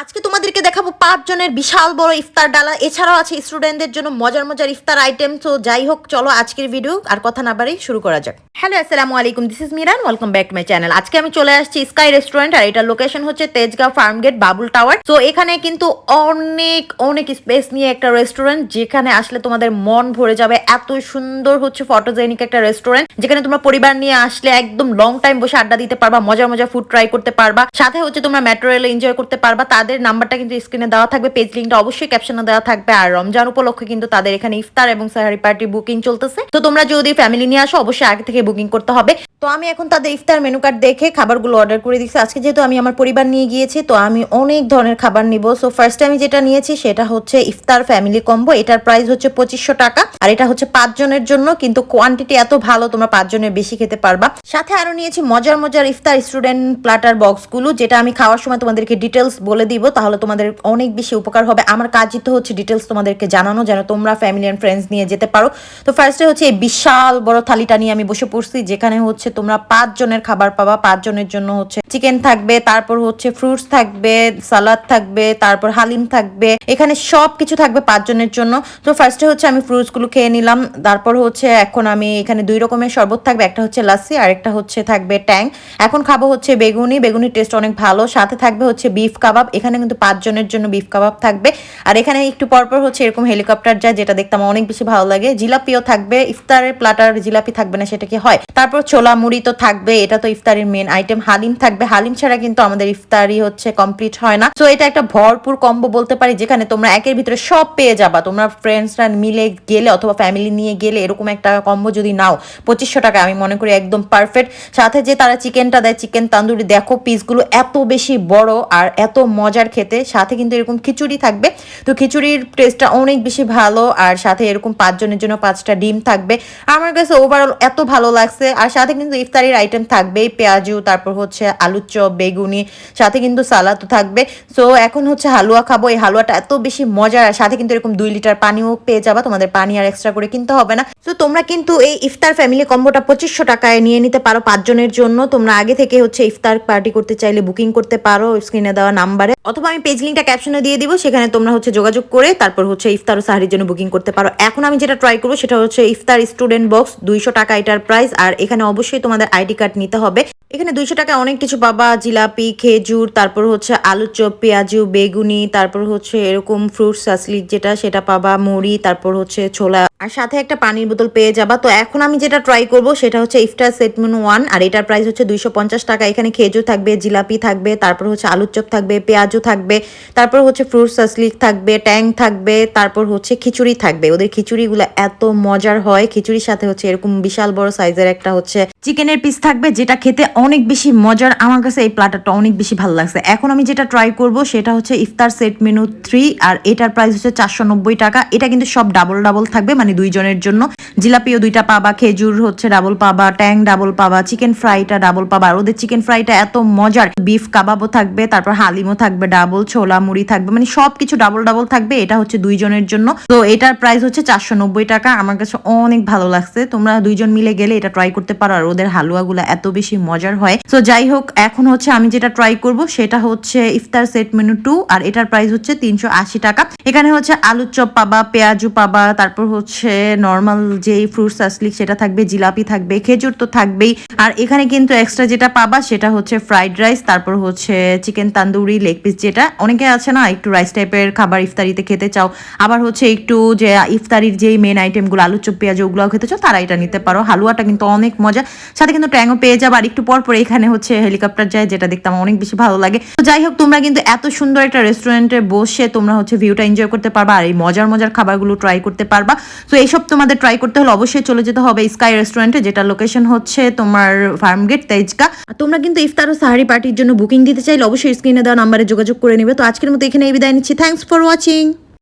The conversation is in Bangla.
আজকে তোমাদেরকে দেখাবো পাঁচ জনের বিশাল বড় ইফতার ডালা। এছাড়াও আছে স্টুডেন্টদের জন্য মজার মজার ইফতার আইটেম তো যাই হোক, চলো আজকের ভিডিও আর কথা না বাড়ি শুরু করা যাক। হ্যালো আসসালামু আলাইকুম this is Miran welcome back my channel আজকে আমি চলে আসছি স্কাই রেস্টুরেন্ট আর এটার লোকেশন হচ্ছে Tejgaon farm gate Babul tower তো এখানে কিন্তু অনেক অনেক স্পেস নিয়ে একটা রেস্টুরেন্ট যেখানে আসলে তোমাদের মন ভরে যাবে। এত সুন্দর হচ্ছে ফটোজেনিক একটা রেস্টুরেন্ট যেখানে তোমরা পরিবার নিয়ে আসলে একদম লং টাইম বসে আড্ডা দিতে পারবা মজার মজার ফুড ট্রাই করতে পারবা। সাথে হচ্ছে তোমরা মেট্রো এনজয় করতে পারবা তাদের নাম্বারটা কিন্তু স্ক্রিনে দেওয়া থাকবে পেজ লিঙ্কটা অবশ্যই ক্যাপশনে দেওয়া থাকবে, আর রমজান উপলক্ষে কিন্তু তাদের এখানে ইফতার এবং সাহারি পার্টি বুকিং চলতেছে। তো তোমরা যদি ফ্যামিলি নিয়ে আসো, অবশ্যই আগে থেকে বুকিং করতে হবে। তো আমি এখন তাদের ইফতার মেনু কার্ড দেখে খাবারগুলো অর্ডার করে দিচ্ছি। আজকে যেহেতু আমি আমার পরিবার নিয়ে গিয়েছি, তো আমি অনেক ধরনের খাবার নিব। সো ফার্স্টে আমি যেটা নিয়েছি, সেটা হচ্ছে ইফতার ফ্যামিলি কম্বো এটার প্রাইস হচ্ছে পঁচিশশো টাকা, আর এটা হচ্ছে পাঁচ জনের জন্য, কিন্তু কোয়ান্টিটি এত ভালো, তোমরা পাঁচ জনের বেশি খেতে পারবা। সাথে আরও নিয়েছি মজার মজার ইফতার স্টুডেন্ট প্লাটার বক্সগুলো যেটা আমি খাওয়ার সময় তোমাদেরকে ডিটেলস বলে দিব, তাহলে তোমাদের অনেক বেশি উপকার হবে। আমার কাজই তো হচ্ছে ডিটেলস তোমাদেরকে জানানো, যেন তোমরা ফ্যামিলি অ্যান্ড ফ্রেন্ডস নিয়ে যেতে পারো। তো ফার্স্টে হচ্ছে এই বিশাল বড় থালিটা নিয়ে আমি বসে পড়ছি, যেখানে হচ্ছে তোমরা পাঁচ জনের খাবার পাবা। পাঁচ জনের জন্য হচ্ছে চিকেন থাকবে, তারপর হচ্ছে ফ্রুটস থাকবে সালাদ থাকবে, তারপর হালিম থাকবে। এখানে সব কিছু থাকবে পাঁচ জনের জন্য। তো ফার্স্টে হচ্ছে আমি ফ্রুটসগুলো খেয়ে নিলাম। তারপর হচ্ছে এখন আমি এখানে দুই রকমের শরবত থাকবে, একটা হচ্ছে লাসি আর একটা হচ্ছে থাকবে ট্যাং এখন খাব হচ্ছে বেগুনি। বেগুনির টেস্ট অনেক ভালো। সাথে থাকবে হচ্ছে বিফ কাবাব এখানে কিন্তু পাঁচ জনের জন্য বিফ কাবাব থাকবে। আর এখানে একটু পরপর হচ্ছে এরকম হেলিকপ্টার যায় যেটা দেখতে আমার অনেক বেশি ভালো লাগে। জিলাপিও থাকবে, ইফতারের প্লাটার জিলাপি থাকবে না সেটা কি হয়? তারপর ছোলা মুড়ি তো থাকবে, এটা তো ইফতারের মেন আইটেম হালিম থাকবে, হালিম ছাড়া কিন্তু আমাদের ইফতারি হচ্ছে কমপ্লিট হয় না। তো এটা একটা ভরপুর কম্বো বলতে পারি, যেখানে তোমরা একের ভিতরে সব পেয়ে যাবা। তোমরা ফ্রেন্ডসরা মিলে গেলে অথবা ফ্যামিলি নিয়ে গেলে এরকম একটা কম্বো যদি নাও, পঁচিশশো টাকা আমি মনে করি একদম পারফেক্ট সাথে যে তারা চিকেনটা দেয় চিকেন তান্দুরি, দেখো পিসগুলো এত বেশি বড় আর এত মজার খেতে, সাথে কিন্তু এরকম খিচুড়ি থাকবে। তো খিচুড়ির টেস্টটা অনেক বেশি ভালো, আর সাথে এরকম পাঁচজনের জন্য পাঁচটা ডিম থাকবে। আমার কাছে ওভারঅল এত ভালো লাগছে, আর সাথে কিন্তু ইফতারির আইটেম থাকবেই, পেঁয়াজু, তারপর হচ্ছে আলুর চপ, বেগুনি, সাথে কিন্তু সালাদও থাকবে। সো এখন হচ্ছে হালুয়া খাব, এই হালুয়াটা এত বেশি মজার, আর সাথে কিন্তু এরকম দুই লিটার পানিও পেয়ে যাবা, তোমাদের পানি আর এক্সট্রা করে কিনতে হবে না। তো তোমরা কিন্তু এই ইফতার ফ্যামিলি কম্বোটা পঁচিশশো টাকায় নিয়ে নিতে পারো পাঁচজনের জন্য। তোমরা আগে থেকে হচ্ছে ইফতার পার্টি করতে চাইলে বুকিং করতে পারো স্ক্রিনে দেওয়া নাম্বারে অথবা আমি পেজ লিঙ্কটা ক্যাপশনে দিয়ে দিব, সেখানে তোমরা হচ্ছে যোগাযোগ করে তারপর হচ্ছে ইফতার ও সাহারির জন্য বুকিং করতে পারো। এখন আমি যেটা ট্রাই করব সেটা হচ্ছে ইফতার স্টুডেন্ট বক্স দুইশো টাকা এটার প্রাইস আর এখানে অবশ্যই তোমাদের আইডি কার্ড নিতে হবে। এখানে দুইশো টাকা অনেক কিছু পাবা, জিলাপি, খেজুর, তারপর হচ্ছে আলুর চপ, পেঁয়াজু, বেগুনি, তারপর হচ্ছে এরকম ফ্রুটস আসলি যেটা, সেটা পাবা, মুড়ি, তারপর হচ্ছে ছোলা আর সাথে একটা পানির বোতল পেয়ে যাবা। তো এখন আমি যেটা ট্রাই করব সেটা হচ্ছে ইফতার সেট মেনু ওয়ান আর এটার প্রাইস হচ্ছে দুইশো পঞ্চাশ টাকা। এখানে খেজুর থাকবে, জিলাপি থাকবে, তারপর হচ্ছে আলুর চপ থাকবে, পেঁয়াজও থাকবে, তারপর হচ্ছে ফ্রুট আসলিক থাকবে ট্যাং থাকবে, তারপর হচ্ছে খিচুড়ি থাকবে। ওদের খিচুড়িগুলো এত মজার হয়। খিচুড়ির সাথে হচ্ছে এরকম বিশাল বড় সাইজের একটা হচ্ছে চিকেনের পিস থাকবে, যেটা খেতে অনেক বেশি মজার। আমার কাছে এই প্লাটারটা অনেক বেশি ভালো লাগছে। এখন আমি যেটা ট্রাই করব সেটা হচ্ছে ইফতার সেট মেনু থ্রি আর এটার প্রাইস হচ্ছে চারশো নব্বই টাকা। এটা কিন্তু সব ডাবল ডাবল থাকবে। মানে দুইজনের জন্য। জিলাপিও দুইটা পাবা, খেজুর হচ্ছে ডাবল পাবা, ট্যাং ডাবল পাবা চিকেন ফ্রাইটা ডাবল পাবা। আর ওদের চিকেন ফ্রাইটা এত মজার। বিফ কাবাবও থাকবে, তারপর হালিমও থাকবে ডাবল ছোলা, মুড়ি থাকবে। মানে সব কিছু ডাবল ডাবল থাকবে, এটা হচ্ছে দুইজনের জন্য। তো এটার প্রাইস হচ্ছে চারশো নব্বই টাকা। আমার কাছে অনেক ভালো লাগছে। তোমরা দুইজন মিলে গেলে এটা ট্রাই করতে পারো। আর ওদের হালুয়াগুলো এত বেশি মজার হয়। তো যাই হোক, এখন হচ্ছে আমি যেটা ট্রাই করব, সেটা হচ্ছে ইফতার সেট মেনু টু আর এটার প্রাইস হচ্ছে তিনশো আশি টাকা। এখানে হচ্ছে আলুর চপ পাবা পেঁয়াজু পাবা, তারপর হচ্ছে নর্মাল যেই ফ্রুটস আসলি সেটা থাকবে, জিলাপি থাকবে, খেজুর তো থাকবেই। আর এখানে কিন্তু এক্সট্রা যেটা পাবা, সেটা হচ্ছে ফ্রাইড রাইস তারপর হচ্ছে চিকেন তান্দুরি লেগ পিস যেটা অনেকে আছে না, একটু রাইস টাইপের খাবার ইফতারিতে খেতে চাও। আবার হচ্ছে একটু যে ইফতারির যেই মেন আইটেমগুলো আলুর চপ, পেঁয়াজ ওগুলো খেতে চাও, তারা এটা নিতে পারো। হালুয়াটা কিন্তু অনেক মজা। সাথে কিন্তু ট্যাংও পেয়ে যাবে, আর একটু পর পর এখানে হচ্ছে হেলিকপ্টার যায়, যেটা দেখতে আমার অনেক বেশি ভালো লাগে। তো যাই হোক, তোমরা কিন্তু এত সুন্দর একটা রেস্টুরেন্টে বসে তোমরা হচ্ছে ভিউটা এনজয় করতে পারবা, আর এই মজার মজার খাবারগুলো ট্রাই করতে পারবা। তো এইসব তোমাদের ট্রাই করতে হলে অবশ্যই চলে যেতে হবে স্কাই রেস্টুরেন্টে যেটা লোকেশন হচ্ছে তোমার ফার্ম গেট তেজকা তোমরা কিন্তু ইফতার ও সাহারি পার্টির জন্য বুকিং দিতে চাইলে অবশ্যই স্ক্রিনে দেওয়া নাম্বারে যোগাযোগ করে নেবে। তো আজকের মতো এখানে এই বিদায় নিচ্ছি। Thanks for watching